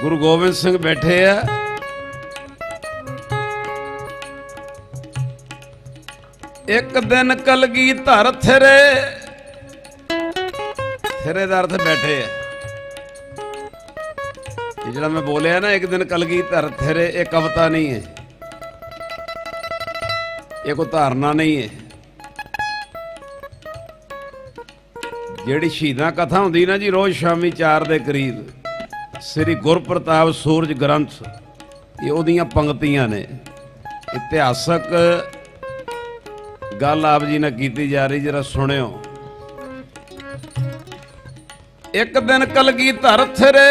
ਗੁਰੂ ਗੋਬਿੰਦ ਸਿੰਘ ਬੈਠੇ ਆ। ਇੱਕ ਦਿਨ ਕਲਗੀ ਧਰ ਥਰੇ ਥਰੇ ਦਾ ਅਰਥ ਬੈਠੇ ਆ। ਇਹ ਜਿਹੜਾ ਮੈਂ ਬੋਲਿਆ ਨਾ, ਇੱਕ ਦਿਨ ਕਲਗੀ ਧਰ ਥਰੇ, ਇਹ ਕਵਿਤਾ ਨਹੀਂ ਹੈ। ਇਹ ਕੋਈ ਧਾਰਨਾ ਨਹੀਂ ਹੈ। ਜਿਹੜੀ ਸ਼ਹੀਦਾਂ ਕਥਾ ਹੁੰਦੀ ਨਾ ਜੀ, ਰੋਜ਼ ਸ਼ਾਮੀ 4 ਦੇ ਕਰੀਬ ਸ੍ਰੀ ਗੁਰਪ੍ਰਤਾਪ ਸੂਰਜ ਗ੍ਰੰਥ, ਇਹ ਉਹਦੀਆਂ ਪੰਕਤੀਆਂ ਨੇ। ਇਤਿਹਾਸਕ ਗੱਲ ਆਪ ਜੀ ਨਾਲ ਕੀਤੀ ਜਾ ਰਹੀ, ਜਰਾ ਸੁਣਿਓ। ਇੱਕ ਦਿਨ ਕਲਗੀ ਧਰ ਥਰੇ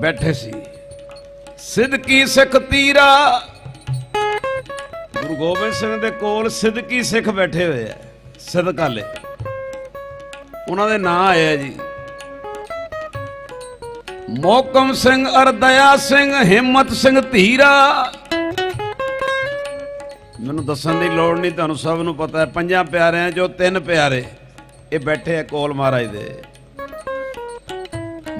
ਬੈਠੇ ਸੀ। ਸਿੱਧਕੀ ਸਿੱਖ ਤੀਰਾ, ਗੁਰੂ ਗੋਬਿੰਦ ਸਿੰਘ ਦੇ ਕੋਲ ਸਿੱਧਕੀ ਸਿੱਖ ਬੈਠੇ ਹੋਏ ਆ ਸਿੱਧਕਾਲੇ ਉਹਨਾਂ ਦੇ ਨਾਂ ਆਏ ਆ ਜੀ। ਮੋਕਮ ਸਿੰਘ, ਅਰਦਇਆ ਸਿੰਘ, ਹਿੰਮਤ ਸਿੰਘ, ਧੀਰਾ। ਮੈਨੂੰ ਦੱਸਣ ਦੀ ਲੋੜ ਨਹੀਂ, ਤੁਹਾਨੂੰ ਸਭ ਨੂੰ ਪਤਾ ਹੈ, ਪੰਜਾਂ ਪਿਆਰਿਆਂ ਚੋਂ ਤਿੰਨ ਪਿਆਰੇ, ਇਹ ਬੈਠੇ ਆ ਕੋਲ ਮਹਾਰਾਜ ਦੇ।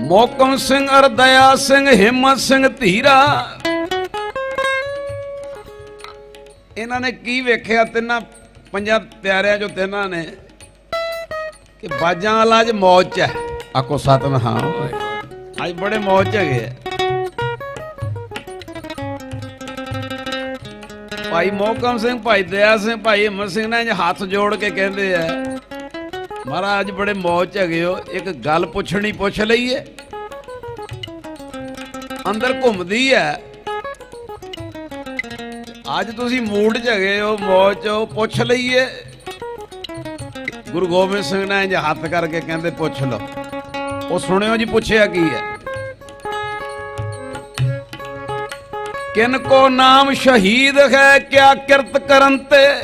ਮੋਕਮ ਸਿੰਘ, ਅਰਦਇਆ ਸਿੰਘ, ਹਿੰਮਤ ਸਿੰਘ, ਧੀਰਾ। ਇਹਨਾਂ ਨੇ ਕੀ ਵੇਖਿਆ, ਤਿੰਨਾਂ, ਪੰਜਾਂ ਪਿਆਰਿਆਂ ਚੋਂ ਤਿੰਨਾਂ ਨੇ, ਕਿ ਬਾਜਾਂ ਵਾਲਾ ਅੱਜ ਮੌਜ ਚ ਹੈ। ਆਕੋ ਸਤਨਾਮ। ਅੱਜ ਬੜੇ ਮੌਜ ਚ ਹੈਗੇ ਆ। ਭਾਈ ਮੋਹਕਮ ਸਿੰਘ, ਭਾਈ ਦਇਆ ਸਿੰਘ, ਭਾਈ ਹਿੰਮਤ ਸਿੰਘ ਨੇ ਹੱਥ ਜੋੜ ਕੇ ਕਹਿੰਦੇ ਆ, ਮਹਾਰਾਜ, ਅੱਜ ਬੜੇ ਮੌਜ ਚ ਹੈਗੇ ਹੋ, ਇੱਕ ਗੱਲ ਪੁੱਛਣੀ ਪੁੱਛ ਲਈਏ ਅੰਦਰ ਘੁੰਮਦੀ ਹੈ ਅੱਜ ਤੁਸੀਂ ਮੂਡ ਚ ਹੈਗੇ ਹੋ, ਮੌਜ ਚ ਪੁੱਛ ਲਈਏ। ਗੁਰੂ ਗੋਬਿੰਦ ਸਿੰਘ ਨੇ ਇੰਝ ਹੱਥ ਕਰਕੇ ਕਹਿੰਦੇ, ਪੁੱਛ ਲਓ। ਉਹ ਸੁਣਿਓ ਜੀ, ਪੁੱਛਿਆ ਕੀ ਹੈ? ਕਿਨ ਕੋ ਨਾਮ ਸ਼ਹੀਦ ਹੈ, ਕਿਆ ਕਿਰਤ ਕਰਨ ਤੇ?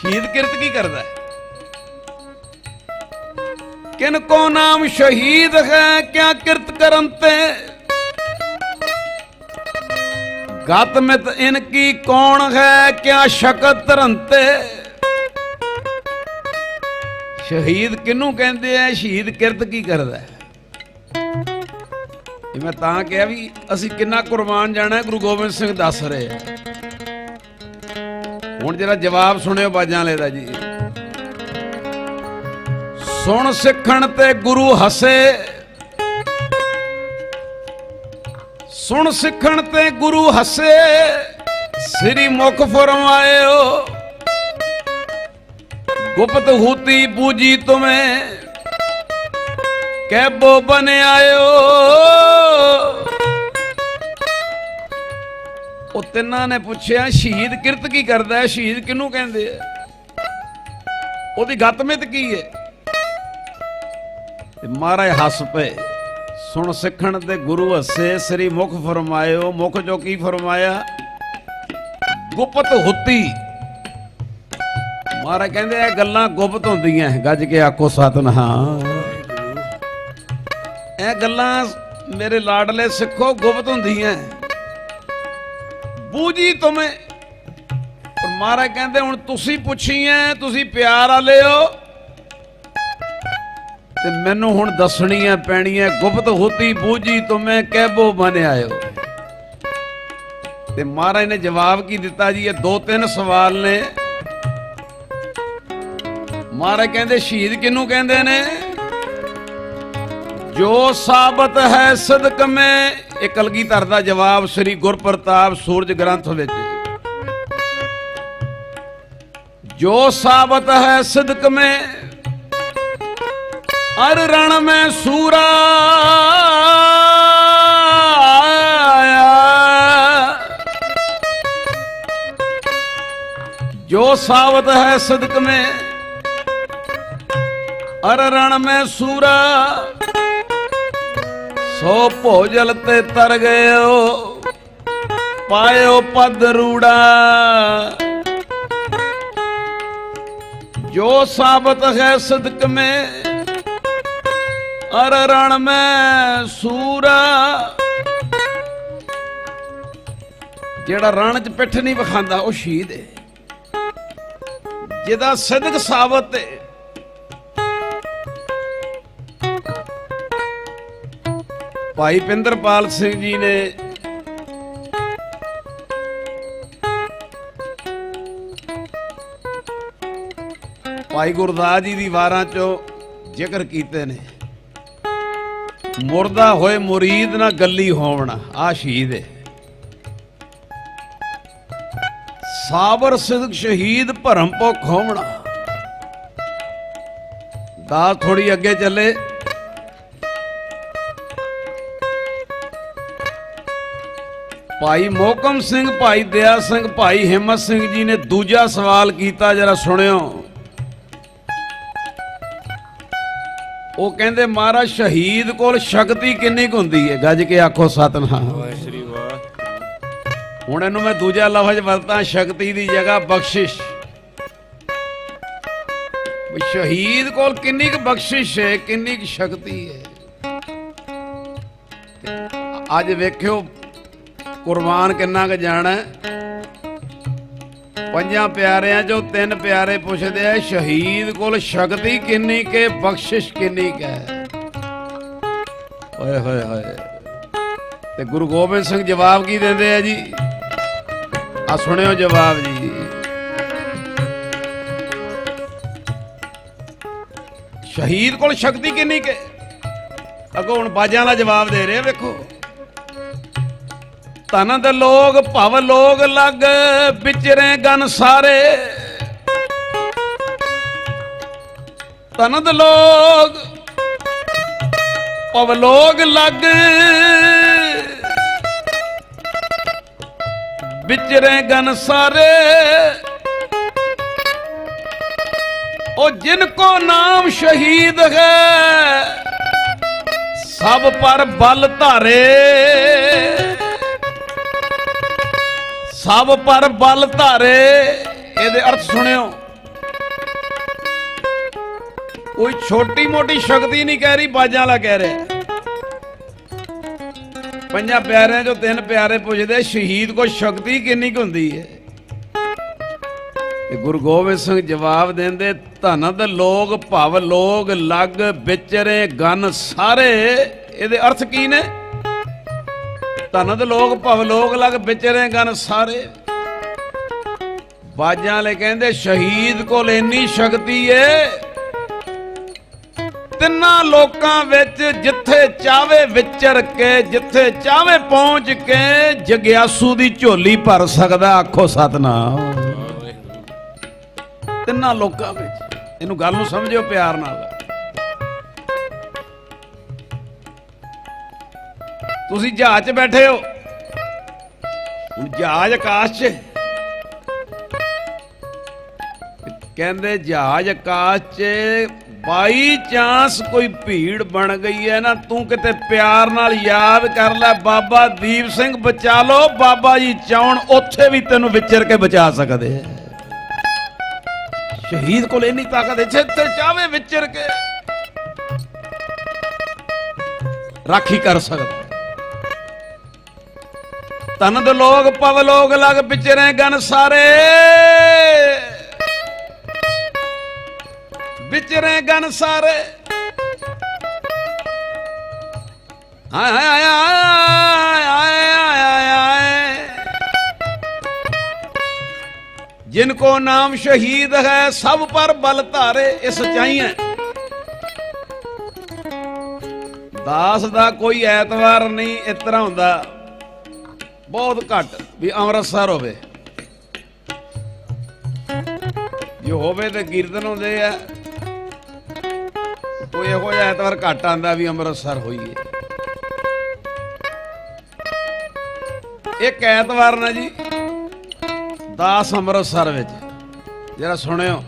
ਸ਼ਹੀਦ ਕਿਰਤ ਕੀ ਕਰਦਾ ਹੈ? ਕਿਨ ਕੋ ਨਾਮ ਸ਼ਹੀਦ ਹੈ, ਕਿਆ ਕਿਰਤ ਕਰਨ ਤੇ? ਗਤ ਮਿਤ ਇਨ ਕੀ ਕੌਣ ਹੈ, ਕਿਆ ਸ਼ਕਤ ਧਰਨ ਤੇ? ਸ਼ਹੀਦ ਕਿਹਨੂੰ ਕਹਿੰਦੇ ਆ? ਸ਼ਹੀਦ ਕਿਰਤ ਕੀ ਕਰਦਾ? ਇਹ ਮੈਂ ਤਾਂ ਕਿਹਾ ਵੀ ਅਸੀਂ ਕਿੰਨਾ ਕੁਰਬਾਨ ਜਾਣਾ, ਗੁਰੂ ਗੋਬਿੰਦ ਸਿੰਘ ਦੱਸ ਰਹੇ ਆ। ਹੁਣ ਜਿਹੜਾ ਜਵਾਬ ਸੁਣਿਓ ਬਾਜਾਂ ਵਾਲੇ ਦਾ ਜੀ। ਸੁਣ ਸਿੱਖਣ ਤੇ ਗੁਰੂ ਹੱਸੇ। ਸੁਣ ਸਿੱਖਣ ਤੇ ਗੁਰੂ ਹੱਸੇ। ਸ੍ਰੀ ਮੁਖ ਫਰਮਾਇਓ। ਗੁਪਤ ਹੂਤੀ ਪੂਜੀ ਤੁਮੇ। ਕੈਬੋ ਬਨ ਆਇਓ ਉਹ ਤਿੰਨਾਂ ਨੇ ਪੁੱਛਿਆ, ਸ਼ਹੀਦ ਕਿਰਤ ਕੀ ਕਰਦਾ ਹੈ? ਸ਼ਹੀਦ ਕਿਹਨੂੰ ਕਹਿੰਦੇ ਆ? ਉਹਦੀ ਗਤਮਿਤ ਕੀ ਹੈ? ਤੇ ਮਹਾਰਾਜ ਹੱਸ ਪਏ। ਸੁਣ ਸਿੱਖਣ ਤੇ ਗੁਰੂ ਹੱਸੇ, ਸ੍ਰੀ ਮੁਖ ਫਰਮਾਇਓ। ਮੁਖ ਜੋ ਕੀ ਫਰਮਾਇਆ? ਗੁਪਤ ਹੁੱਤੀ। ਮਹਾਰਾਜ ਕਹਿੰਦੇ ਇਹ ਗੱਲਾਂ ਗੁਪਤ ਹੁੰਦੀਆਂ ਗੱਜ ਕੇ ਆਖੋ ਸਤਨਾਮ। ਇਹ ਗੱਲਾਂ ਮੇਰੇ ਲਾਡਲੇ ਸਿੱਖੋ ਗੁਪਤ ਹੁੰਦੀਆਂ ਬੂਜੀ ਤੁਮੇ। ਪਰ ਮਹਾਰਾਜ ਕਹਿੰਦੇ ਹੁਣ ਤੁਸੀਂ ਪੁੱਛੀ ਪੁੱਛੀਆਂ ਤੁਸੀਂ ਪਿਆਰ ਵਾਲੇ ਹੋ। ਤੇ ਮੈਨੂੰ ਹੁਣ ਦੱਸਣੀਆਂ ਪੈਣੀਆਂ ਗੁਪਤ ਹੋਤੀ ਬੂਜੀ ਤੁਮੇ ਕਹਿਬੋ ਬਨ ਆਇਓ ਤੇ ਮਹਾਰਾਜ ਨੇ ਜਵਾਬ ਕੀ ਦਿੱਤਾ ਜੀ? ਇਹ ਦੋ ਤਿੰਨ ਸਵਾਲ ਨੇ। ਮਹਾਰਾਜ ਕਹਿੰਦੇ, ਸ਼ਹੀਦ ਕਿਹਨੂੰ ਕਹਿੰਦੇ ਨੇ? ਜੋ ਸਾਬਤ ਹੈ ਸਦਕ ਮੈਂ, ਇਹ ਕਲਗੀਧਰ ਦਾ ਜਵਾਬ ਸ੍ਰੀ ਗੁਰਪ੍ਰਤਾਪ ਸੂਰਜ ਗ੍ਰੰਥ ਵਿੱਚ ਜੋ ਸਾਬਤ ਹੈ ਸਦਕ ਮੈਂ, ਅਰ ਰਣ ਮੈਂ ਸੂਰਾ ਜੋ ਸਾਬਤ ਹੈ ਸਦਕ ਮੇ ਅਰ ਰਣ ਮੈਂ ਸੂਰਾ, ਸੋ ਭੋਜਲ ਤੇ ਤਰ ਗਇਓ, ਪਾਇਓ ਪਦ ਰੂੜਾ। ਜੋ ਸਾਬਤ ਹੈ ਸਦਕ ਮੈਂ ਅਰ ਰਣ ਮੈਂ ਸੂਰਾ। ਜਿਹੜਾ ਰਣ 'ਚ ਪਿੱਠ ਨਹੀਂ ਵਿਖਾਂਦਾ, ਉਹ ਸ਼ਹੀਦ ਹੈ ਜਿਹਦਾ ਸਦਕ ਸਾਬਤ ਹੈ ਭਾਈ ਪਿੰਦਰਪਾਲ ਸਿੰਘ ਜੀ ਨੇ ਭਾਈ ਗੁਰਦਾਸ ਜੀ ਦੀ ਵਾਰਾਂ ਚੋਂ ਜ਼ਿਕਰ ਕੀਤੇ ਨੇ। ਮੁਰਦਾ ਹੋਏ ਮੁਰੀਦ ਨਾ ਗੱਲੀ ਹੋਵਣਾ, ਆ ਸ਼ਹੀਦ ਹੈ ਸਾਬਰ ਸਿਦਕ ਸ਼ਹੀਦ ਭਰਮ ਭੁੱਖ ਹੋਵਣਾ। ਦਾ ਥੋੜੀ ਅੱਗੇ ਚੱਲੇ। ਭਾਈ ਮੋਕਮ ਸਿੰਘ ਭਾਈ ਦਇਆ ਸਿੰਘ ਭਾਈ ਹਿੰਮਤ ਸਿੰਘ ਜੀ ਨੇ ਦੂਜਾ ਸਵਾਲ ਕੀਤਾ, ਜਰਾ ਸੁਣਿਓ। ਉਹ ਕਹਿੰਦੇ, ਮਹਾਰਾਜ, ਸ਼ਹੀਦ ਕੋਲ ਸ਼ਕਤੀ ਕਿੰਨੀ ਕੁ ਹੁੰਦੀ ਹੈ ਗੱਜ ਕੇ ਆਖੋ, ਸਤਨਾਮ। ਵਾਹਿ ਸ੍ਰੀ ਵਾਹ ਹੁਣ ਇਹਨੂੰ ਮੈਂ ਦੂਜਾ ਲਫ਼ਜ਼ ਵਰਤਾਂ, ਸ਼ਕਤੀ ਦੀ ਜਗ੍ਹਾ ਬਖਸ਼ਿਸ਼। ਸ਼ਹੀਦ ਕੋਲ ਕਿੰਨੀ ਕੁ ਬਖਸ਼ਿਸ਼ ਹੈ ਕਿੰਨੀ ਕੁ ਸ਼ਕਤੀ ਹੈ ਅੱਜ ਵੇਖਿਓ ਕੁਰਬਾਨ ਕਿੰਨਾ ਕੁ ਜਾਣਾ ਪੰਜਾਂ ਪਿਆਰਿਆਂ ਚੋਂ ਤਿੰਨ ਪਿਆਰੇ ਪੁੱਛਦੇ ਆ, ਸ਼ਹੀਦ ਕੋਲ ਸ਼ਕਤੀ ਕਿੰਨੀ ਕੇ, ਬਖਸ਼ਿਸ਼ ਕਿੰਨੀ ਕੁ ਓਏ ਹੋਏ ਹੋਏ। ਤੇ ਗੁਰੂ ਗੋਬਿੰਦ ਸਿੰਘ ਜਵਾਬ ਕੀ ਦਿੰਦੇ ਆ ਜੀ? ਆ ਸੁਣਿਓ ਜਵਾਬ ਜੀ। ਸ਼ਹੀਦ ਕੋਲ ਸ਼ਕਤੀ ਕਿੰਨੀ ਕੇ? ਅੱਗੋਂ ਹੁਣ ਬਾਜਾਂ ਦਾ ਜਵਾਬ ਦੇ ਰਹੇ ਵੇਖੋ। ਤਨਦ ਲੋਗ ਭਵ ਲੋਗ ਲੱਗ ਵਿਚਰੇ ਗਨ ਸਾਰੇ। ਤਨਦ ਲੋਗ ਭਵ ਲੋਗ ਲੱਗ ਵਿਚਰੇ ਗਨ ਸਾਰੇ। ਉਹ ਜਿਨ ਕੋ ਨਾਮ ਸ਼ਹੀਦ ਹੈ, ਸਭ ਪਰ ਬਲ ਧਾਰੇ। ਸਭ ਪਰ ਬਲ ਧਾਰੇ, ਇਹਦੇ ਅਰਥ ਸੁਣਿਓ। ਕੋਈ ਛੋਟੀ ਮੋਟੀ ਸ਼ਕਤੀ ਨਹੀਂ ਕਹਿ ਰਹੀ, ਬਾਜਾਂ ਵਾਲਾ ਕਹਿ ਰਿਹਾ। ਪੰਜਾਂ ਪਿਆਰਿਆਂ ਚੋਂ ਤਿੰਨ ਪਿਆਰੇ ਪੁੱਛਦੇ, ਸ਼ਹੀਦ ਕੋ ਸ਼ਕਤੀ ਕਿੰਨੀ ਕੁ ਹੁੰਦੀ ਹੈ? ਤੇ ਗੁਰੂ ਗੋਬਿੰਦ ਸਿੰਘ ਜਵਾਬ ਦਿੰਦੇ, ਧਨਦ ਲੋਗ ਭਵ ਲੋਗ ਲੱਗ ਵਿਚਰੇ ਗਨ ਸਾਰੇ, ਇਹਦੇ ਅਰਥ ਕੀ ਨੇ? ਧਨਦ ਲੋਗ ਭਵ ਲੋਗ ਲੱਗ ਵਿਚਰੇ ਗਨ ਸਾਰੇ। ਬਾਜਾਂ ਵਾਲੇ ਕਹਿੰਦੇ ਸ਼ਹੀਦ ਕੋਲ ਇੰਨੀ ਸ਼ਕਤੀ ਏ ਤਿੰਨਾਂ ਲੋਕਾਂ ਵਿੱਚ ਜਿੱਥੇ ਚਾਵੇ ਵਿਚਰ ਕੇ ਜਿੱਥੇ ਚਾਵੇ ਪਹੁੰਚ ਕੇ ਜਗਿਆਸੂ ਦੀ ਝੋਲੀ ਭਰ ਸਕਦਾ ਆਖੋ ਸਤਨਾਮ। ਤਿੰਨਾਂ ਲੋਕਾਂ ਵਿੱਚ। ਇਹਨੂੰ ਗੱਲ ਨੂੰ ਸਮਝਿਓ ਪਿਆਰ ਨਾਲ। ਤੁਸੀਂ ਜਹਾਜ਼ 'ਚ ਬੈਠੇ ਹੋ। ਹੁਣ ਜਹਾਜ਼ ਆਕਾਸ਼ 'ਚ। ਕਹਿੰਦੇ ਜਹਾਜ਼ ਆਕਾਸ਼ 'ਚ ਬਾਈ ਚਾਂਸ ਕੋਈ ਭੀੜ ਬਣ ਗਈ ਹੈ ਨਾ, ਤੂੰ ਕਿਤੇ ਪਿਆਰ ਨਾਲ ਯਾਦ ਕਰ ਲੈ। ਬਾਬਾ ਦੀਪ ਸਿੰਘ, ਬਚਾ ਲੋ ਬਾਬਾ ਜੀ ਚਾਉਣ, ਉੱਥੇ ਵੀ ਤੈਨੂੰ ਵਿਚਰ ਕੇ ਬਚਾ ਸਕਦੇ ਆ। ਸ਼ਹੀਦ ਕੋਲ ਇੰਨੀ ਤਾਕਤ ਹੈ, ਜਿੱਥੇ ਚਾਵੇ ਵਿਚਰ ਕੇ। ਰਾਖੀ ਕਰ ਸਕਦਾ। ਤਨਦ ਲੋਗ ਪਵ ਲੋਗ ਲਗ ਵਿਚਰੇ ਗਨ ਸਾਰੇ। ਵਿਚਰੇ ਗਨ ਸਾਰੇ। ਹਾਏ ਹਾਏ ਹਾਏ ਹਾਏ ਹਾਏ ਜਿਨ ਕੋ ਨਾਮ ਸ਼ਹੀਦ ਹੈ, ਸਭ ਪਰ ਬਲ ਧਾਰੇ ਇਹ ਸਚਾਈ ਹੈ। ਦਾਸ ਦਾ ਕੋਈ ਐਤਵਾਰ ਨਹੀਂ, ਇਸ ਤਰ੍ਹਾਂ ਹੁੰਦਾ। ਬਹੁਤ ਘੱਟ ਵੀ ਅੰਮ੍ਰਿਤਸਰ ਹੋਵੇ। ਜੋ ਹੋਵੇ ਤੇ ਕੀਰਤਨ ਹੁੰਦੇ ਆ। ਕੋਈ ਇਹੋ ਜਿਹਾ ਐਤਵਾਰ ਘੱਟ ਆਂਦਾ ਵੀ ਅੰਮ੍ਰਿਤਸਰ ਹੋਈਏ। ਇੱਕ ਐਤਵਾਰ ਨਾ ਜੀ, ਦਾਸ ਅੰਮ੍ਰਿਤਸਰ ਵਿੱਚ। ਜਿਹੜਾ ਸੁਣਿਓ।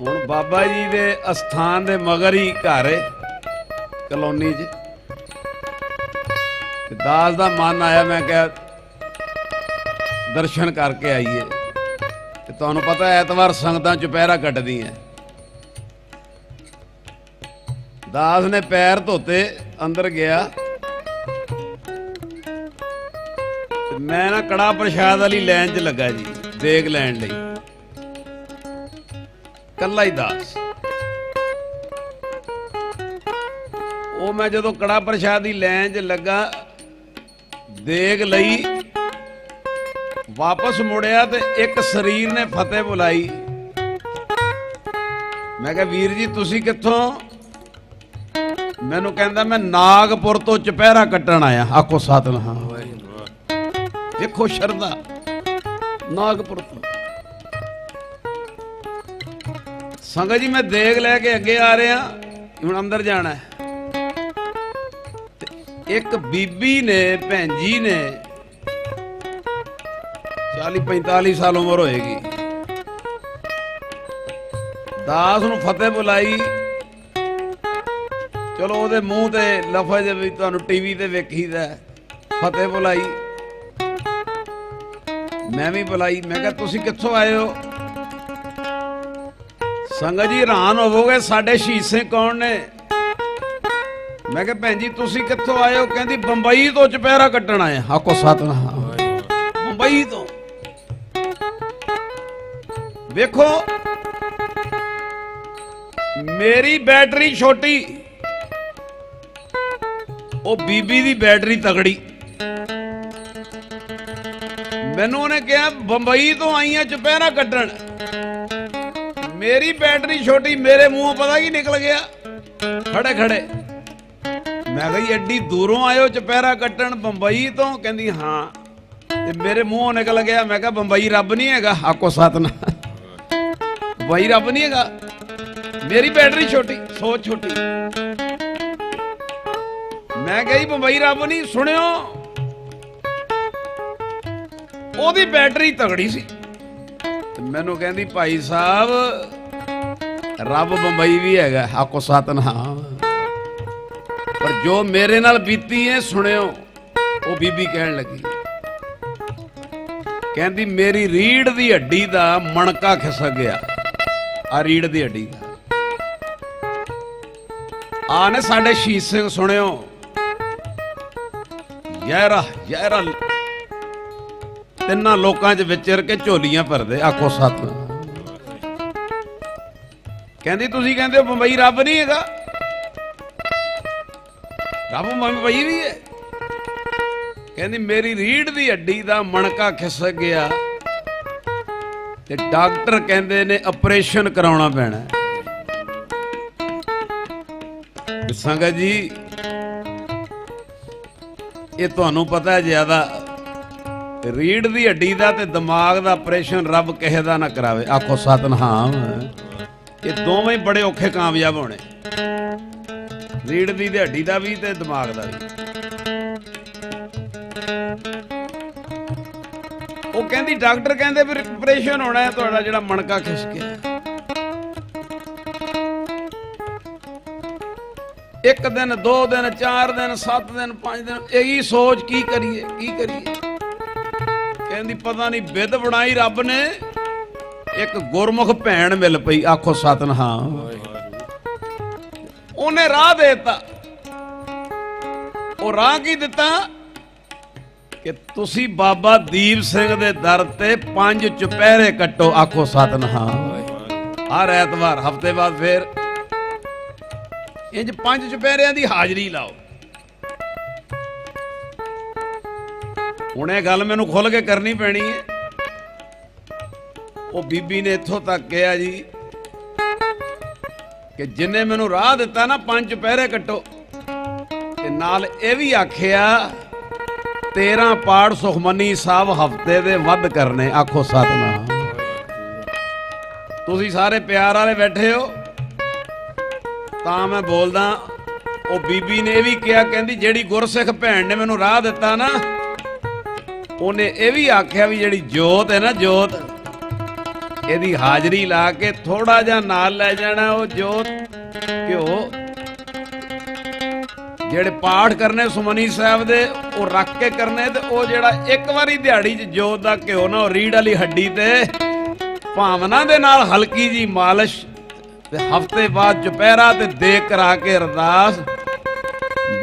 ਹੁਣ ਬਾਬਾ ਜੀ ਦੇ ਅਸਥਾਨ ਦੇ ਮਗਰ ਹੀ ਘਰ ਹੈ ਕਲੋਨੀ 'ਚ। ਦਾਸ ਦਾ ਮਨ ਆਇਆ, ਮੈਂ ਕਿਹਾ ਦਰਸ਼ਨ ਕਰਕੇ ਆਈਏ। ਤੇ ਤੁਹਾਨੂੰ ਪਤਾ ਐਤਵਾਰ ਸੰਗਤਾਂ ਚੁਪਹਿਰਾ ਕੱਟਦੀਆਂ ਦਾਸ ਨੇ ਪੈਰ ਧੋਤੇ, ਅੰਦਰ ਗਿਆ। ਮੈਂ ਨਾ ਕੜਾ ਪ੍ਰਸ਼ਾਦ ਵਾਲੀ ਲਾਈਨ 'ਚ ਲੱਗਾ ਜੀ ਦੇਗ ਲੈਣ ਲਈ। ਕੱਲਾ ਹੀ ਦਾਸ। ਉਹ ਮੈਂ ਜਦੋਂ ਕੜਾ ਪ੍ਰਸ਼ਾਦ ਦੀ ਲੈਣ 'ਚ ਲੱਗਾ ਦੇਗ ਲਈ ਵਾਪਸ ਮੁੜਿਆ ਤੇ ਇੱਕ ਸਰੀਰ ਨੇ ਫਤਿਹ ਬੁਲਾਈ। ਮੈਂ ਕਿਹਾ, ਵੀਰ ਜੀ, ਤੁਸੀਂ ਕਿੱਥੋਂ? ਮੈਨੂੰ ਕਹਿੰਦਾ, ਮੈਂ ਨਾਗਪੁਰ ਤੋਂ ਚਪਹਿਰਾ ਕੱਟਣ ਆਇਆ। ਆਖੋ, ਸਤਨਾਮ। ਦੇਖੋ, ਸ਼ਰਧਾ। ਨਾਗਪੁਰ ਤੋਂ। ਸੰਗਤ ਜੀ, ਮੈਂ ਦੇਗ ਲੈ ਕੇ ਅੱਗੇ ਆ ਰਿਹਾ। ਹੁਣ ਅੰਦਰ ਜਾਣਾ ਹੈ। ਇੱਕ ਬੀਬੀ ਨੇ, ਭੈਣ ਜੀ ਨੇ 40 45 ਸਾਲ ਉਮਰ ਹੋਏਗੀ। ਦਾਸ ਨੂੰ ਫਤਿਹ ਬੁਲਾਈ। ਚਲੋ ਉਹਦੇ ਮੂੰਹ ਤੇ ਲਫ਼ਜ਼ ਵੀ ਤੁਹਾਨੂੰ ਟੀਵੀ ਤੇ ਵੇਖੀਦਾ ਹੈ। ਫਤਿਹ ਬੁਲਾਈ। ਮੈਂ ਵੀ ਬੁਲਾਈ। ਮੈਂ ਕਿਹਾ, ਤੁਸੀਂ ਕਿੱਥੋਂ ਆਏ ਹੋ? ਸੰਗਤ ਜੀ ਹੈਰਾਨ ਹੋਵੋਗੇ, ਸਾਡੇ ਸ਼ਹੀਦ ਸਿੰਘ ਕੌਣ ਨੇ? ਮੈਂ ਕਿਹਾ ਭੈਣ ਜੀ ਤੁਸੀਂ ਕਿੱਥੋਂ ਆਏ ਹੋ? ਕਹਿੰਦੀ ਬੰਬਈ ਤੋਂ ਚਪਹਿਰਾ ਕੱਟਣ ਆਏ ਆਕੋ ਸਤਨਾਮ। ਬੰਬਈ ਤੋਂ। ਵੇਖੋ ਮੇਰੀ ਬੈਟਰੀ ਛੋਟੀ ਉਹ ਬੀਬੀ ਦੀ ਬੈਟਰੀ ਤਗੜੀ। ਮੈਨੂੰ ਉਹਨੇ ਕਿਹਾ ਬੰਬਈ ਤੋਂ ਆਈਆਂ ਚਪਹਿਰਾ ਕੱਟਣ। ਮੇਰੀ ਬੈਟਰੀ ਛੋਟੀ ਮੇਰੇ ਮੂੰਹੋਂ ਪਤਾ ਕੀ ਨਿਕਲ ਗਿਆ? ਖੜੇ ਖੜੇ ਮੈਂ ਕਿਹਾ ਜੀ ਐਡੀ ਦੂਰੋਂ ਆਇਓ ਚਪਹਿਰਾ ਕੱਟਣ ਬੰਬਈ ਤੋਂ, ਕਹਿੰਦੀ ਹਾਂ। ਤੇ ਮੇਰੇ ਮੂੰਹੋਂ ਨਿਕਲ ਗਿਆ, ਮੈਂ ਕਿਹਾ ਬੰਬਈ ਰੱਬ ਨਹੀਂ ਹੈਗਾ ਆਕੋ ਸਤਨਾ ਬੰਬਈ ਰੱਬ ਨਹੀਂ ਹੈਗਾ। ਮੇਰੀ ਬੈਟਰੀ ਛੋਟੀ, ਸੋਚ ਛੋਟੀ। ਮੈਂ ਕਹੀ ਬੰਬਈ ਰੱਬ ਨਹੀਂ, ਸੁਣਿਓ। ਉਹਦੀ ਬੈਟਰੀ ਤਗੜੀ ਸੀ। ਤੇ ਮੈਨੂੰ ਕਹਿੰਦੀ, ਭਾਈ ਸਾਹਿਬ, ਰੱਬ ਬੰਬਈ ਵੀ ਹੈਗਾ ਆਕੋ ਸਤਨਾਮ। ਪਰ ਜੋ ਮੇਰੇ ਨਾਲ ਬੀਤੀ ਹੈ ਸੁਣਿਓ, ਉਹ ਬੀਬੀ ਕਹਿਣ ਲੱਗੀ। ਕਹਿੰਦੀ, ਮੇਰੀ ਰੀੜ ਦੀ ਹੱਡੀ ਦਾ ਮਣਕਾ ਖਿਸਕ ਗਿਆ। ਆ ਰੀੜ ਦੀ ਹੱਡੀ ਦਾ। ਆ ਨੇ ਸਾਡੇ ਸ਼ਹੀਦ ਸਿੰਘ ਸੁਣਿਓ। ਯਾਰਾ ਯਾਰਾ, ਤਿੰਨਾਂ ਲੋਕਾਂ 'ਚ ਵਿਚਰ ਕੇ ਝੋਲੀਆਂ ਭਰਦੇ, ਆਖੋ ਸਤ ਕਹਿੰਦੀ, ਤੁਸੀਂ ਕਹਿੰਦੇ ਹੋ ਬੰਬਈ ਰੱਬ ਨਹੀਂ ਹੈਗਾ? ਰੱਬ ਬੰਬਈ ਵੀ ਹੈ ਕਹਿੰਦੀ, ਮੇਰੀ ਰੀੜ ਦੀ ਹੱਡੀ ਦਾ ਮਣਕਾ ਖਿਸਕ ਗਿਆ ਤੇ ਡਾਕਟਰ ਕਹਿੰਦੇ ਨੇ ਆਪਰੇਸ਼ਨ ਕਰਾਉਣਾ ਪੈਣਾ ਸੰਗਤ ਜੀ, ਇਹ ਤੁਹਾਨੂੰ ਪਤਾ ਹੈ ਜ਼ਿਆਦਾ, ਰੀੜ ਦੀ ਹੱਡੀ ਦਾ ਤੇ ਦਿਮਾਗ ਦਾ ਆਪਰੇਸ਼ਨ ਰੱਬ ਕਿਸੇ ਦਾ ਨਾ ਕਰਾਵੇ। ਆਖੋ ਸਤਨਾਮ। ਇਹ ਦੋਵੇਂ ਬੜੇ ਔਖੇ ਕਾਮਯਾਬ ਹੋਣੇ। ਰੀੜ ਦੀ ਹੱਡੀ ਦਾ ਵੀ ਤੇ ਦਿਮਾਗ ਦਾ ਵੀ। ਉਹ ਕਹਿੰਦੀ, ਡਾਕਟਰ ਕਹਿੰਦੇ ਫਿਰ ਆਪਰੇਸ਼ਨ ਹੋਣਾ ਹੈ, ਤੁਹਾਡਾ ਜਿਹੜਾ ਮਣਕਾ ਖਿਸਕਿਆ ਇੱਕ ਦਿਨ, ਦੋ ਦਿਨ, ਚਾਰ ਦਿਨ, ਸੱਤ ਦਿਨ, ਪੰਜ ਦਿਨ, ਇਹੀ ਸੋਚ ਕੀ ਕਰੀਏ ਕੀ ਕਰੀਏ? ਕਹਿੰਦੀ, ਪਤਾ ਨਹੀਂ, ਵਿਦ ਬਣਾਈ ਰੱਬ ਨੇ, ਇੱਕ ਗੁਰਮੁਖ ਭੈਣ ਮਿਲ ਪਈ। ਆਖੋ, ਸਤਨਾਮ। ਉਹਨੇ ਰਾਹ ਦੇਤਾ। ਉਹ ਰਾਹ ਕੀ ਦਿੱਤਾ? ਕਿ ਤੁਸੀਂ ਬਾਬਾ ਦੀਪ ਸਿੰਘ ਦੇ ਦਰ ਤੇ ਪੰਜ ਚੁਪਹਿਰੇ ਕੱਟੋ, ਆਖੋ ਸਤਨਾਮ। ਹਰ ਐਤਵਾਰ, ਹਫ਼ਤੇ ਬਾਅਦ ਫੇਰ। ਇੰਜ ਪੰਜ ਚੁਪਹਿਰਿਆਂ ਦੀ ਹਾਜ਼ਰੀ ਲਾਓ। ਹੁਣ ਇਹ ਗੱਲ ਮੈਨੂੰ ਖੁੱਲ ਕੇ ਕਰਨੀ ਪੈਣੀ ਹੈ। ਉਹ ਬੀਬੀ ਨੇ ਇੱਥੋਂ ਤੱਕ ਕਿਹਾ ਜੀ ਕਿ ਜਿੰਨੇ ਮੈਨੂੰ ਰਾਹ ਦਿੱਤਾ ਨਾ, ਪੰਜ ਪਹਿਰੇ ਕੱਟੋ। ਤੇ ਨਾਲ ਇਹ ਵੀ ਆਖਿਆ 13 ਪਾੜ ਸੁਖਮਨੀ ਸਾਹਿਬ ਹਫ਼ਤੇ ਦੇ ਵੱਧ ਕਰਨੇ, ਆਖੋ ਸਤਨਾਮ। ਤੁਸੀਂ ਸਾਰੇ ਪਿਆਰ ਵਾਲੇ ਬੈਠੇ ਹੋ। ਤਾਂ ਮੈਂ ਬੋਲਦਾ, ਉਹ ਬੀਬੀ ਨੇ ਇਹ ਵੀ ਕਿਹਾ, ਕਹਿੰਦੀ ਜਿਹੜੀ ਗੁਰਸਿੱਖ ਭੈਣ ਨੇ ਮੈਨੂੰ ਰਾਹ ਦਿੱਤਾ ਨਾ, ਉਹਨੇ ਇਹ ਵੀ ਆਖਿਆ ਵੀ ਜਿਹੜੀ ਜੋਤ ਹੈ ਨਾ, ਜੋਤ ਇਹਦੀ ਹਾਜ਼ਰੀ ਲਾ ਕੇ ਥੋੜਾ ਜਿਹਾ ਨਾਲ ਲੈ ਜਾਣਾ ਉਹ ਜੋਤ। ਘਿਓ। ਜਿਹੜੇ ਪਾਠ ਕਰਨੇ ਸੁਮਨੀ ਸਾਹਿਬ ਦੇ, ਉਹ ਰੱਖ ਕੇ ਕਰਨੇ ਤੇ ਉਹ ਜਿਹੜਾ ਇੱਕ ਵਾਰੀ ਦਿਹਾੜੀ 'ਚ ਜੋਤ ਦਾ ਘਿਓ ਨਾ, ਉਹ ਰੀੜ ਵਾਲੀ ਹੱਡੀ ਤੇ ਭਾਵਨਾ ਦੇ ਨਾਲ ਹਲਕੀ ਜੀ ਮਾਲਿਸ਼ ਤੇ ਹਫ਼ਤੇ ਬਾਅਦ ਦੁਪਹਿਰਾ ਤੇ ਦੇਖ ਕਰਾ ਕੇ ਅਰਦਾਸ।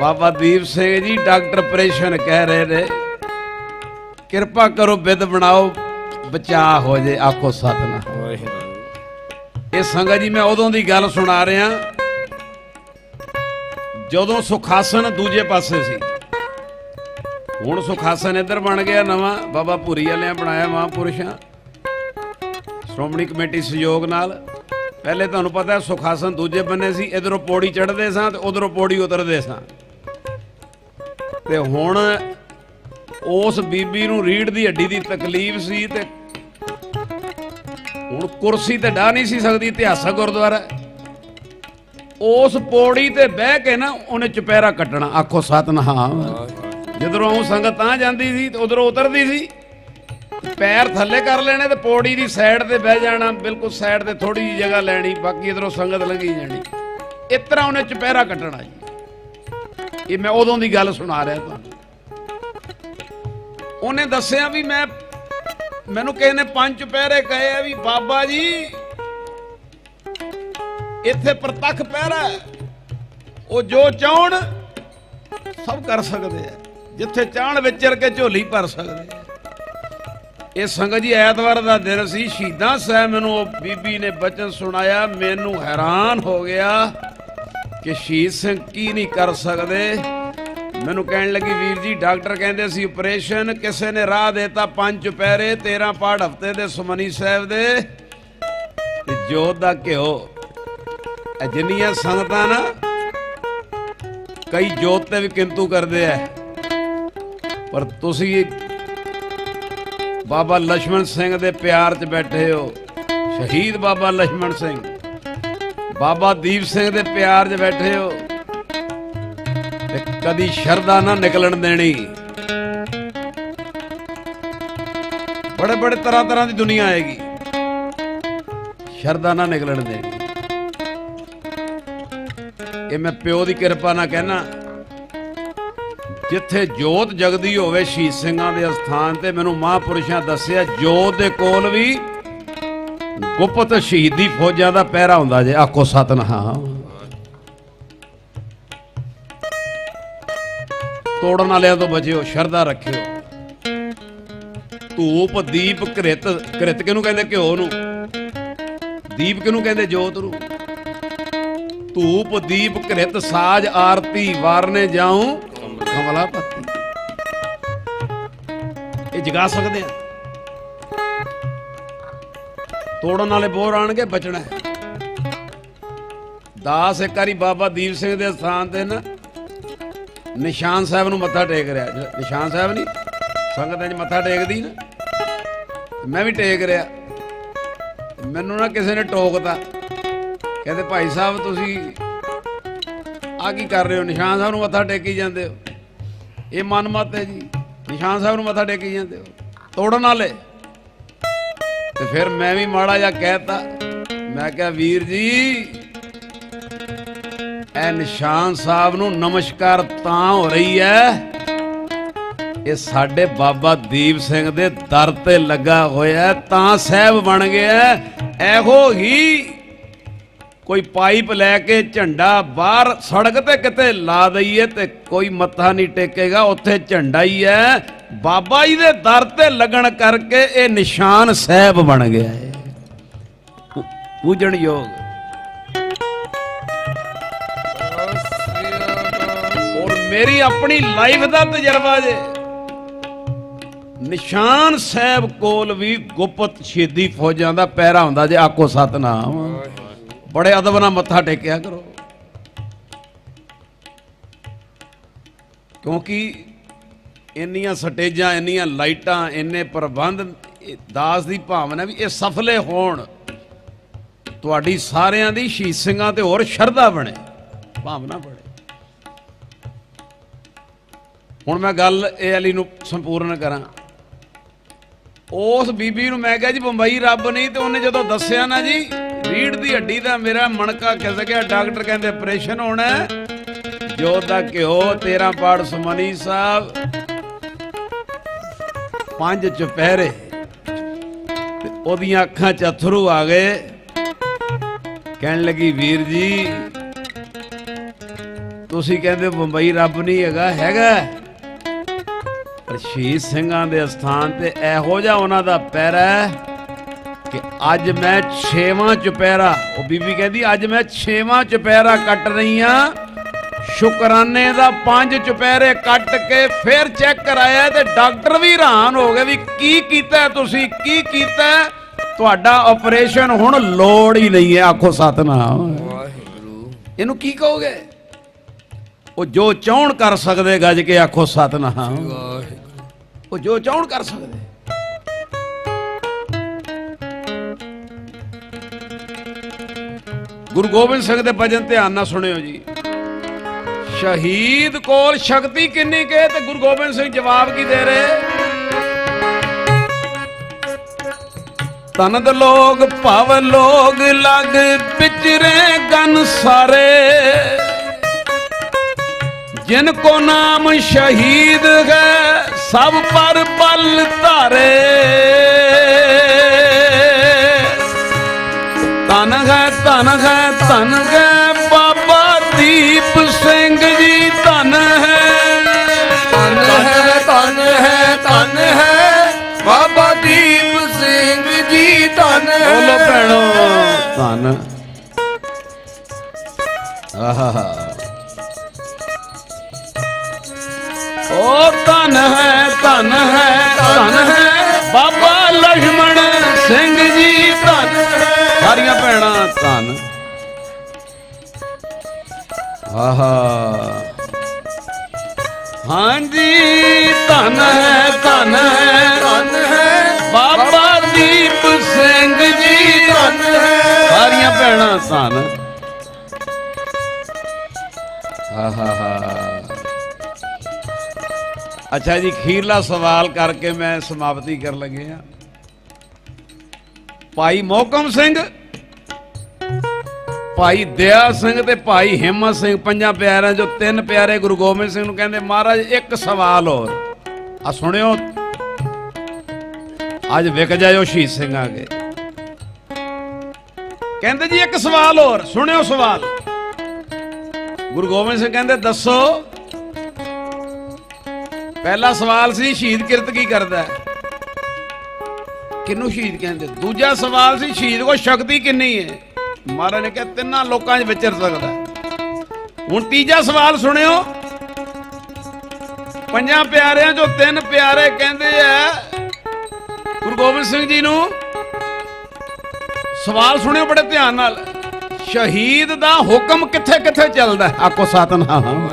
ਬਾਬਾ ਦੀਪ ਸਿੰਘ ਜੀ, ਡਾਕਟਰ ਆਪਰੇਸ਼ਨ ਕਹਿ ਰਹੇ ਨੇ, ਕਿਰਪਾ ਕਰੋ ਬਿੱਦ ਬਣਾਓ। ਬਚਾ ਹੋ ਜੇ, ਆਖੋ ਸਤਨਾਮ। ਇਹ ਸੰਗਤ ਜੀ, ਮੈਂ ਉਦੋਂ ਦੀ ਗੱਲ ਸੁਣਾ ਰਿਹਾ। ਜਦੋਂ ਸੁਖਾਸਨ ਦੂਜੇ ਪਾਸੇ ਸੀ। ਹੁਣ ਸੁਖਾਸਨ ਇੱਧਰ ਬਣ ਗਿਆ ਨਵਾਂ। ਬਾਬਾ ਭੂਰੀ ਵਾਲਿਆਂ ਬਣਾਇਆ ਮਹਾਂਪੁਰਸ਼ਾਂ। ਸ਼੍ਰੋਮਣੀ ਕਮੇਟੀ ਸਹਿਯੋਗ ਨਾਲ। ਪਹਿਲੇ ਤੁਹਾਨੂੰ ਪਤਾ ਸੁਖਾਸਨ ਦੂਜੇ ਬੰਨੇ ਸੀ। ਇਧਰੋਂ ਪੌੜੀ ਚੜ੍ਹਦੇ ਸਾਂ ਤੇ ਉਧਰੋਂ ਪੌੜੀ ਉਤਰਦੇ ਸਾਂ। ਤੇ ਹੁਣ ਉਸ ਬੀਬੀ ਨੂੰ ਰੀੜ ਦੀ ਹੱਡੀ ਦੀ ਤਕਲੀਫ ਸੀ ਤੇ ਹੁਣ ਕੁਰਸੀ ਤੇ ਡਾ ਨਹੀਂ ਸੀ ਸਕਦੀ, ਇਤਿਹਾਸਕ ਗੁਰਦੁਆਰਾ ਉਸ ਪੌੜੀ ਤੇ ਬਹਿ ਕੇ ਨਾ ਉਹਨੇ ਚੁਪਹਿਰਾ ਕੱਟਣਾ, ਆਖੋ ਸਤਨਾਮ। ਜਿੱਧਰੋਂ ਉਹ ਸੰਗਤ ਤਾਂ ਜਾਂਦੀ ਸੀ ਤੇ ਉਧਰੋਂ ਉਤਰਦੀ ਸੀ ਪੈਰ ਥੱਲੇ ਕਰ ਲੈਣੇ ਤੇ ਪੌੜੀ ਦੀ ਸਾਈਡ ਤੇ ਬਹਿ ਜਾਣਾ, ਬਿਲਕੁਲ ਸਾਈਡ ਤੇ ਥੋੜੀ ਜਿਹੀ ਜਗ੍ਹਾ ਲੈਣੀ, ਬਾਕੀ ਇਧਰੋਂ ਸੰਗਤ ਲੰਘੀ ਜਾਣੀ। ਇਸ ਤਰ੍ਹਾਂ ਉਹਨੇ ਚੁਪਹਿਰਾ ਕੱਟਣਾ ਜੀ। ਇਹ ਮੈਂ ਉਦੋਂ ਦੀ ਗੱਲ ਸੁਣਾ ਰਿਹਾ ਤੁਹਾਨੂੰ। ਉਹਨੇ ਦੱਸਿਆ ਵੀ ਮੈਂ, ਮੈਨੂੰ ਕਿਸੇ ਨੇ ਪੰਜ ਪਹਿਰੇ ਕਹੇ ਆ ਵੀ ਬਾਬਾ ਜੀ, ਇੱਥੇ ਪ੍ਰਤੱਖ ਪਹਿਰਾ ਉਹ ਜੋ ਚਾਹਣ, ਸਭ ਕਰ ਸਕਦੇ ਆ। ਜਿੱਥੇ ਚਾਹਣ ਵਿਚਰ ਕੇ ਝੋਲੀ ਭਰ ਸਕਦੇ ਆ। ਇਹ ਸੰਗਤ ਜੀ ਐਤਵਾਰ ਦਾ ਦਿਨ ਸੀ, ਸ਼ਹੀਦਾਂ ਸਾਹਿਬ ਮੈਨੂੰ, ਉਹ ਬੀਬੀ ਨੇ ਬਚਨ ਸੁਣਾਇਆ, ਮੈਨੂੰ ਹੈਰਾਨ ਹੋ ਗਿਆ ਕਿ ਸ਼ਹੀਦ ਸਿੰਘ ਕੀ ਨਹੀਂ ਕਰ ਸਕਦੇ। ਮੈਨੂੰ ਕਹਿਣ ਲੱਗੀ, ਵੀਰ ਜੀ, ਡਾਕਟਰ ਕਹਿੰਦੇ ਸੀ ਆਪਰੇਸ਼ਨ ਕਿਸੇ ਨੇ ਰਾਹ ਦੇਤਾ ਪੰਜ ਪੈਰੇ 13 ਪਾੜ ਹਫ਼ਤੇ ਦੇ ਸੁਮਨੀ ਸਾਹਿਬ ਦੇ। ਤੇ ਜੋਤ ਦਾ ਘਿਓ। ਜਿੰਨੀਆਂ ਸੰਗਤਾਂ ਨਾ, ਕਈ ਜੋਤ ਤੇ ਵੀ ਕਿੰਤੂ ਕਰਦੇ ਐ ਪਰ ਤੁਸੀਂ ਬਾਬਾ ਲక్ష్మణ ਸਿੰਘ ਦੇ ਪਿਆਰ 'ਚ ਬੈਠੇ ਹੋ। ਸ਼ਹੀਦ ਬਾਬਾ ਲక్ష్మణ ਸਿੰਘ। ਬਾਬਾ ਦੀਪ ਸਿੰਘ ਦੇ ਪਿਆਰ 'ਚ ਬੈਠੇ ਹੋ। ਤੇ ਕਦੀ ਸ਼ਰਧਾ ਨਾ ਨਿਕਲਣ ਦੇਣੀ। ਬੜੇ ਬੜੇ ਤਰ੍ਹਾਂ ਤਰ੍ਹਾਂ ਦੀ ਦੁਨੀਆ ਆਏਗੀ। ਸ਼ਰਧਾ ਨਾ ਨਿਕਲਣ ਦੇਣੀ। ਇਹ ਮੈਂ ਪਿਓ ਦੀ ਕਿਰਪਾ ਨਾਲ ਕਹਿਣਾ, ਜਿੱਥੇ ਜੋਤ ਜਗਦੀ ਹੋਵੇ ਸ਼ਹੀਦ ਸਿੰਘਾਂ ਦੇ ਅਸਥਾਨ ਤੇ, ਮੈਨੂੰ ਮਹਾਂਪੁਰਸ਼ਾਂ ਦੱਸਿਆ, ਜੋਤ ਦੇ ਕੋਲ ਵੀ ਗੁਪਤ ਸ਼ਹੀਦੀ ਫੌਜਾਂ ਦਾ ਪਹਿਰਾ ਹੁੰਦਾ ਜੇ, ਆਖੋ ਸਤਨਾਮ। ਤੋੜਨ ਵਾਲਿਆਂ ਤੋਂ ਬਚਿਓ, ਸ਼ਰਧਾ ਰੱਖਿਓ। ਧੂਪ, ਦੀਪ, ਘ੍ਰਿਤ ਘ੍ਰਿਤ ਕਿਹਨੂੰ ਕਹਿੰਦੇ? ਘਿਓ ਨੂੰ। ਦੀਪ ਕਿਹਨੂੰ ਕਹਿੰਦੇ? ਜੋਤ ਨੂੰ। ਧੂਪ, ਦੀਪ, ਘ੍ਰਿਤ, ਸਾਜ, ਆਰਤੀ, ਵਾਰਨੇ ਜਾਉ ਕਮਲਾ ਪੱਤੀ ਇਹ ਜਗਾ ਸਕਦੇ ਆ। ਤੋੜਨ ਵਾਲੇ ਬੋਰ ਆਣਗੇ, ਬਚਣਾ ਦਾਸ ਇੱਕ ਵਾਰੀ ਬਾਬਾ ਦੀਪ ਸਿੰਘ ਦੇ ਸਥਾਨ ਤੇ ਨਾ ਨਿਸ਼ਾਨ ਸਾਹਿਬ ਨੂੰ ਮੱਥਾ ਟੇਕ ਰਿਹਾ। ਨਿਸ਼ਾਨ ਸਾਹਿਬ ਨਹੀਂ, ਸੰਗਤ 'ਚ ਮੱਥਾ ਟੇਕਦੀ ਨਾ। ਮੈਂ ਵੀ ਟੇਕ ਰਿਹਾ। ਮੈਨੂੰ ਨਾ ਕਿਸੇ ਨੇ ਟੋਕਤਾ। ਕਹਿੰਦੇ, ਭਾਈ ਸਾਹਿਬ, ਤੁਸੀਂ ਆ ਕੀ ਕਰ ਰਹੇ ਹੋ? ਨਿਸ਼ਾਨ ਸਾਹਿਬ ਨੂੰ ਮੱਥਾ ਟੇਕੀ ਜਾਂਦੇ ਹੋ। ਇਹ ਮਨਮਤ ਹੈ ਜੀ। ਨਿਸ਼ਾਨ ਸਾਹਿਬ ਨੂੰ ਮੱਥਾ ਟੇਕੀ ਜਾਂਦੇ ਹੋ। ਤੋੜਨ ਵਾਲੇ। ਤੇ ਫਿਰ ਮੈਂ ਵੀ ਮਾੜਾ ਜਿਹਾ ਕਹਿਤਾ। ਮੈਂ ਕਿਹਾ, ਵੀਰ ਜੀ ਇਹ ਨਿਸ਼ਾਨ ਸਾਹਿਬ ਨੂੰ ਨਮਸਕਾਰ ਤਾਂ ਹੋ ਰਹੀ ਹੈ ਇਹ ਸਾਡੇ ਬਾਬਾ ਦੀਪ ਸਿੰਘ ਦੇ ਦਰ ਤੇ ਲੱਗਾ ਹੋਇਆ ਤਾਂ ਸਾਹਿਬ ਬਣ ਗਿਆ ਇਹੋ ਹੀ ਕੋਈ ਪਾਈਪ ਲੈ ਕੇ ਝੰਡਾ ਬਾਹਰ ਸੜਕ ਤੇ ਕਿਤੇ ਲਾ ਦਈਏ ਤੇ ਕੋਈ ਮੱਥਾ ਨਹੀਂ ਟੇਕੇਗਾ, ਉੱਥੇ ਝੰਡਾ ਹੀ ਹੈ ਬਾਬਾ ਜੀ ਦੇ ਦਰ ਤੇ ਲੱਗਣ ਕਰਕੇ ਇਹ ਨਿਸ਼ਾਨ ਸਾਹਿਬ ਬਣ ਗਿਆ ਹੈ ਪੂ- ਪੂਜਣ ਯੋਗ ਮੇਰੀ ਆਪਣੀ ਲਾਈਫ ਦਾ ਤਜਰਬਾ ਜੇ। ਨਿਸ਼ਾਨ ਸਾਹਿਬ ਕੋਲ ਵੀ ਗੁਪਤ ਸ਼ਹੀਦੀ ਫੌਜਾਂ ਦਾ ਪਹਿਰਾ ਹੁੰਦਾ ਜੇ ਆਕੋ ਸਤਨਾਮ। ਬੜੇ ਅਦਬ ਨਾਲ ਮੱਥਾ ਟੇਕਿਆ ਕਰੋ। ਕਿਉਂਕਿ ਇੰਨੀਆਂ ਸਟੇਜਾਂ, ਇੰਨੀਆਂ ਲਾਈਟਾਂ, ਇੰਨੇ ਪ੍ਰਬੰਧ ਦਾਸ ਦੀ ਭਾਵਨਾ ਵੀ ਇਹ ਸਫਲੇ ਹੋਣ। ਤੁਹਾਡੀ ਸਾਰਿਆਂ ਦੀ ਸ਼ਹੀਦ ਤੇ ਹੋਰ ਸ਼ਰਧਾ ਬਣੇ, ਭਾਵਨਾ ਬਣੇ। ਹੁਣ ਮੈਂ ਗੱਲ ਇਹ ਵਾਲੀ ਨੂੰ ਸੰਪੂਰਨ ਕਰਾਂ। ਉਸ ਬੀਬੀ ਨੂੰ ਮੈਂ ਕਿਹਾ ਜੀ, ਬੰਬਈ, ਰੱਬ ਨਹੀਂ ਤੇ ਉਹਨੇ ਜਦੋਂ ਦੱਸਿਆ ਨਾ ਜੀ ਰੀੜ ਦੀ ਹੱਡੀ ਦਾ ਮੇਰਾ ਮਣਕਾ ਖਿਸ ਗਿਆ? ਡਾਕਟਰ ਕਹਿੰਦੇ ਆਪਰੇਸ਼ਨ ਹੋਣਾ ਜੋ ਜੋਤ ਦਾ ਘਿਓ 13 ਪਾੜ ਸੁਮਨੀ ਸਾਹਿਬ, ਪੰਜ ਚੁਪਹਿਰੇ ਤੇ ਉਹਦੀਆਂ ਅੱਖਾਂ 'ਚ ਅਥਰੂ ਆ ਗਏ। ਕਹਿਣ ਲੱਗੀ, ਵੀਰ ਜੀ, ਤੁਸੀਂ ਕਹਿੰਦੇ ਬੰਬਈ, ਰੱਬ ਨਹੀਂ ਹੈਗਾ ਹੈਗਾ ਪਰ ਸ਼ਹੀਦ ਸਿੰਘਾਂ ਦੇ ਸਥਾਨ ਤੇ ਇਹੋ ਜਿਹਾ ਉਹਨਾਂ ਦਾ ਪੈਰਾ ਕਿ ਅੱਜ ਮੈਂ ਛੇਵਾਂ ਚੁਪਹਿਰਾ ਉਹ ਬੀਬੀ ਕਹਿੰਦੀ ਅੱਜ ਮੈਂ ਛੇਵਾਂ ਚੁਪਹਿਰਾ ਕੱਟ ਰਹੀ ਆ ਸ਼ੁਕਰਾਨੇ ਦਾ ਪੰਜ ਚੁਪਹਿਰੇ ਕੱਟ ਕੇ ਫਿਰ ਚੈੱਕ ਕਰਾਇਆ ਤੇ ਡਾਕਟਰ ਵੀ ਹੈਰਾਨ ਹੋ ਗਏ ਵੀ ਕੀ ਕੀਤਾ ਤੁਸੀਂ ਕੀ ਕੀਤਾ? ਤੁਹਾਡਾ ਆਪਰੇਸ਼ਨ ਹੁਣ ਲੋੜ ਹੀ ਨਹੀਂ ਹੈ ਆਖੋ ਸਤਨਾਮ। ਵਾਹਿਗੁਰੂ। ਇਹਨੂੰ ਕੀ ਕਹੋਗੇ? ਉਹ ਜੋ ਚਾਹਣ ਕਰ ਸਕਦੇ ਗੱਜ ਕੇ ਆਖੋ ਸਤਨਾਮ। ਵਾਹਿਗੁਰੂ। ਉਹ ਜੋ ਚਾਹਣ ਕਰ ਸਕਦੇ। ਗੁਰੂ ਗੋਬਿੰਦ ਸਿੰਘ ਦੇ ਭਜਨ ਧਿਆਨ ਨਾਲ ਸੁਣਿਓ ਜੀ। ਸ਼ਹੀਦ ਕੋਲ ਸ਼ਕਤੀ ਕਿੰਨੀ ਕੇ ਤੇ ਗੁਰੂ ਗੋਬਿੰਦ ਸਿੰਘ ਜਵਾਬ ਕੀ ਦੇ ਰਹੇ? ਤਨਦ ਲੋਗ ਭਵ ਲੋਗ ਲਗ ਵਿਚਰੇ ਗਨ ਸਾਰੇ। ਜਿਨ ਕੋ ਨਾਮ ਸ਼ਹੀਦ ਹੈ ਸਭ ਪਰ ਬਲ ਧਾਰੇ। ਤਨ ਹੈ ਤਨ ਹੈ ਤਨ ਹੈ ਬਾਬਾ ਦੀਪ ਸਿੰਘ ਜੀ ਧਨ ਹੈ। ਤਨ ਹੈ ਤਨ ਹੈ ਤਨ ਹੈ ਬਾਬਾ ਦੀਪ ਸਿੰਘ ਜੀ ਤਨ ਹੈ। ਬੋਲੋ ਭੈਣੋ ਧਨ। ਆਹਾ ਧਨ ਹੈ ਧਨ ਹੈ ਧਨ ਹੈ। ਬਾਬਾ ਲਖਮਣ ਸਿੰਘ ਜੀ ਧਨ ਹੈ। ਸਾਰੀਆਂ ਭੈਣਾਂ ਧਨ। ਆਹਾ। ਹਾਂਜੀ ਧਨ ਹੈ ਧਨ ਹੈ। ਧਨ ਹੈ। ਬਾਬਾ ਦੀਪ ਸਿੰਘ ਜੀ ਧਨ ਹੈ। ਸਾਰੀਆਂ ਭੈਣਾਂ ਧਨ। ਆਹਾ ਹਾ। ਅੱਛਾ ਜੀ, ਖੀਰਲਾ ਸਵਾਲ ਕਰਕੇ ਮੈਂ ਸਮਾਪਤੀ ਕਰਨ ਲੱਗੇ ਆ ਭਾਈ ਮੋਹਕਮ ਸਿੰਘ, ਭਾਈ ਦਇਆ ਸਿੰਘ ਤੇ ਭਾਈ ਹਿੰਮਤ ਸਿੰਘ, ਪੰਜਾਂ ਪਿਆਰਿਆਂ ਜੋ ਤਿੰਨ ਪਿਆਰੇ ਗੁਰੂ ਗੋਬਿੰਦ ਸਿੰਘ ਨੂੰ ਕਹਿੰਦੇ, ਮਹਾਰਾਜ, ਇੱਕ ਸਵਾਲ ਹੋਰ। ਆ ਸੁਣਿਓ, ਅੱਜ ਵਿਕ ਜਾਇਓ ਸ਼ਹੀਦ ਸਿੰਘ ਆ ਗਏ ਕਹਿੰਦੇ ਜੀ, ਇੱਕ ਸਵਾਲ ਹੋਰ, ਸੁਣਿਓ ਸਵਾਲ। ਗੁਰੂ ਗੋਬਿੰਦ ਸਿੰਘ ਕਹਿੰਦੇ, ਦੱਸੋ ਪਹਿਲਾ ਸਵਾਲ ਸੀ, ਸ਼ਹੀਦ ਕਿਰਤ ਕੀ ਕਰਦਾ? ਹੈ ਕਿਹਨੂੰ ਸ਼ਹੀਦ ਕਹਿੰਦੇ? ਦੂਜਾ ਸਵਾਲ ਸੀ, ਸ਼ਹੀਦ ਕੋ ਸ਼ਕਤੀ ਕਿੰਨੀ ਹੈ? ਮਹਾਰਾਜ ਨੇ ਕਿਹਾ, ਤਿੰਨਾਂ ਲੋਕਾਂ 'ਚ ਵਿਚਰ ਸਕਦਾ। ਹੁਣ ਤੀਜਾ ਸਵਾਲ ਸੁਣਿਓ। ਪੰਜਾਂ ਪਿਆਰਿਆਂ ਚੋਂ ਤਿੰਨ ਪਿਆਰੇ ਕਹਿੰਦੇ ਆ, ਗੁਰੂ ਗੋਬਿੰਦ ਸਿੰਘ ਜੀ ਨੂੰ। ਸਵਾਲ ਸੁਣਿਓ ਬੜੇ ਧਿਆਨ ਨਾਲ। ਸ਼ਹੀਦ ਦਾ ਹੁਕਮ ਕਿੱਥੇ ਕਿੱਥੇ ਚੱਲਦਾ ਹੈ? ਆਖੋ ਸਤਨਾਮ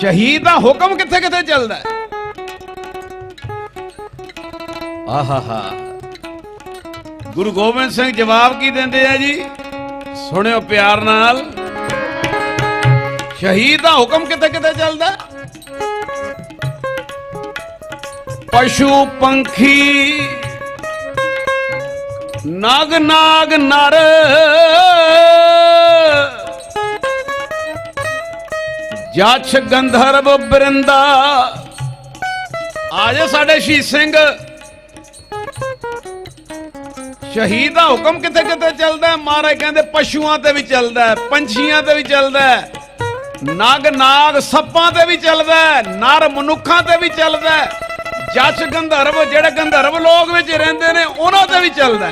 ਸ਼ਹੀਦ ਦਾ ਹੁਕਮ ਕਿੱਥੇ ਕਿੱਥੇ ਚੱਲਦਾ ਹੈ? ਆਹਾਹਾ। ਗੁਰੂ ਗੋਬਿੰਦ ਸਿੰਘ ਜਵਾਬ ਕੀ ਦਿੰਦੇ ਆ ਜੀ? ਸੁਣਿਓ ਪਿਆਰ ਨਾਲ। ਸ਼ਹੀਦ ਦਾ ਹੁਕਮ ਕਿੱਥੇ ਕਿਤੇ ਚੱਲਦਾ ਪਸ਼ੂ, ਪੰਖੀ ਨਾਗ ਨਾਗ ਨਰ ਜਛ ਗੰਧਰਵ ਬ੍ਰਿੰਦਾ। ਆਜੇ ਸਾਡੇ ਸ਼ਹੀਦ ਸਿੰਘ। ਸ਼ਹੀਦ ਦਾ ਹੁਕਮ ਕਿੱਥੇ ਕਿੱਥੇ ਚੱਲਦਾ ਮਹਾਰਾਜ ਕਹਿੰਦੇ ਪਸ਼ੂਆਂ ਤੇ ਵੀ ਚੱਲਦਾ ਪੰਛੀਆਂ ਤੇ ਵੀ ਚੱਲਦਾ ਹੈ। ਨਗ ਨਾਗ ਸੱਪਾਂ ਤੇ ਵੀ ਚੱਲਦਾ ਨਰ ਮਨੁੱਖਾਂ ਤੇ ਵੀ ਚੱਲਦਾ ਜਸ਼ ਗੰਧਰਵ, ਜਿਹੜੇ ਗੰਧਰਵ ਲੋਕ ਵਿੱਚ ਰਹਿੰਦੇ ਨੇ, ਉਹਨਾਂ ਤੇ ਵੀ ਚੱਲਦਾ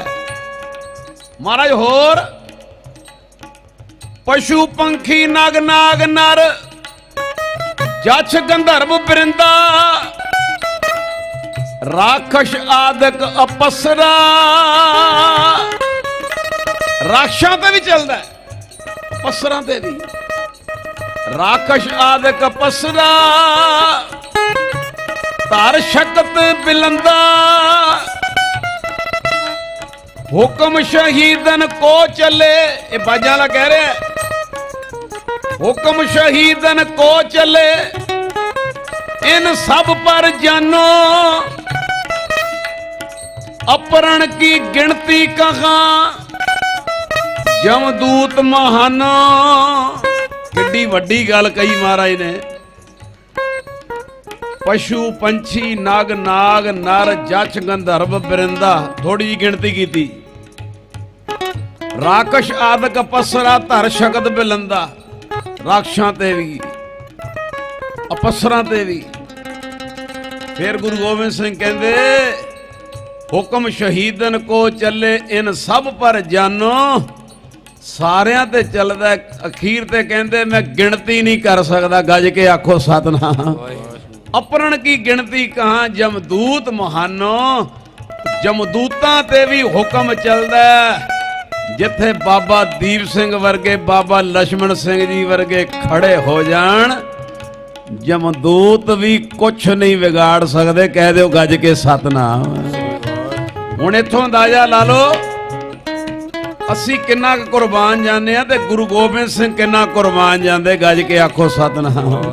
ਮਹਾਰਾਜ ਹੋਰ, ਪਸ਼ੂ, ਪੰਖੀ, ਨਗ ਨਾਗ, ਨਰ ਜਛ ਗੰਧਰਵ ਪਰਿੰਦਾ ਰਾਖਸ਼ ਆਦਿਕ ਅਪਸਰਾ। ਰਾਖਸ਼ਾਂ ਤੇ ਵੀ ਚੱਲਦਾ ਪਸਰਾਂ ਤੇ ਵੀ। ਰਾਖਸ਼ ਆਦਿਕ ਅਪਸਰਾ, ਧਰ ਸ਼ਕਤ ਬਿਲੰਦਾ। ਹੁਕਮ ਸ਼ਹੀਦਨ ਕੋ ਚੱਲੇ, ਇਹ ਬਾਜਾਂ ਵਾਲਾ ਕਹਿ ਰਿਹਾ ਹੁਕਮ ਸ਼ਹੀਦਨ ਕੋ ਚਲੇ, ਇਨ ਸਭ ਪਰ ਜਾਨੋ। ਅਪਰਣ ਕੀ ਗਿਣਤੀ ਕਹਾ ਜਮਦੂਤ ਮਹਾਨ। ਕਿੱਡੀ ਵੱਡੀ ਗੱਲ ਕਹੀ ਮਹਾਰਾਜ ਨੇ। ਪਸ਼ੂ ਪੰਛੀ, ਨਗ ਨਾਗ, ਨਰ ਜੱਚ ਗੰਧਰਵ, ਬਰਿੰਦਾ ਥੋੜੀ ਜੀ ਗਿਣਤੀ ਕੀਤੀ। ਰਾਕਸ਼ ਆਦਿਕ ਪਸਰਾ ਧਰ ਸ਼ਕਤ ਬਿਲੰਦਾ। ਰਾਖਸ਼ਾਂ ਤੇ ਵੀ, ਅਪਸਰਾਂ ਤੇ ਵੀ। ਫਿਰ ਗੁਰੂ ਗੋਬਿੰਦ ਸਿੰਘ ਕਹਿੰਦੇ, ਹੁਕਮ ਸ਼ਹੀਦਨ ਕੋ ਚੱਲੇ ਇਨ ਸਭ ਪਰ ਜਾਨੋ। ਸਾਰਿਆਂ ਤੇ ਚੱਲਦਾ ਅਖੀਰ ਤੇ ਕਹਿੰਦੇ, ਮੈਂ ਗਿਣਤੀ ਨਹੀਂ ਕਰ ਸਕਦਾ, ਗੱਜ ਕੇ ਆਖੋ ਸਤਨਾਮ। ਅਪਰਣ ਕੀ ਗਿਣਤੀ ਕਹਾਂ, ਜਮਦੂਤ ਮਹਾਨੋ। ਜਮਦੂਤਾਂ ਤੇ ਵੀ ਹੁਕਮ ਚੱਲਦਾ ਜਿੱਥੇ ਬਾਬਾ ਦੀਪ ਸਿੰਘ ਵਰਗੇ, ਬਾਬਾ ਲక్ష్మణ ਸਿੰਘ ਜੀ ਵਰਗੇ ਖੜੇ ਹੋ ਜਾਣ, ਜਮਦੂਤ ਵੀ ਕੁਛ ਨਹੀਂ ਵਿਗਾੜ ਸਕਦੇ, ਕਹਿ ਦਿਓ ਗੱਜ ਕੇ ਸਤਨਾਮ। ਹੁਣ ਇੱਥੋਂ ਅੰਦਾਜ਼ਾ ਲਾ ਲਓ, ਅਸੀਂ ਕਿੰਨਾ ਕੁ ਕੁਰਬਾਨ ਜਾਂਦੇ ਆ ਤੇ ਗੁਰੂ ਗੋਬਿੰਦ ਸਿੰਘ ਕਿੰਨਾ ਕੁਰਬਾਨ ਜਾਂਦੇ, ਗੱਜ ਕੇ ਆਖੋ ਸਤਨਾਮ।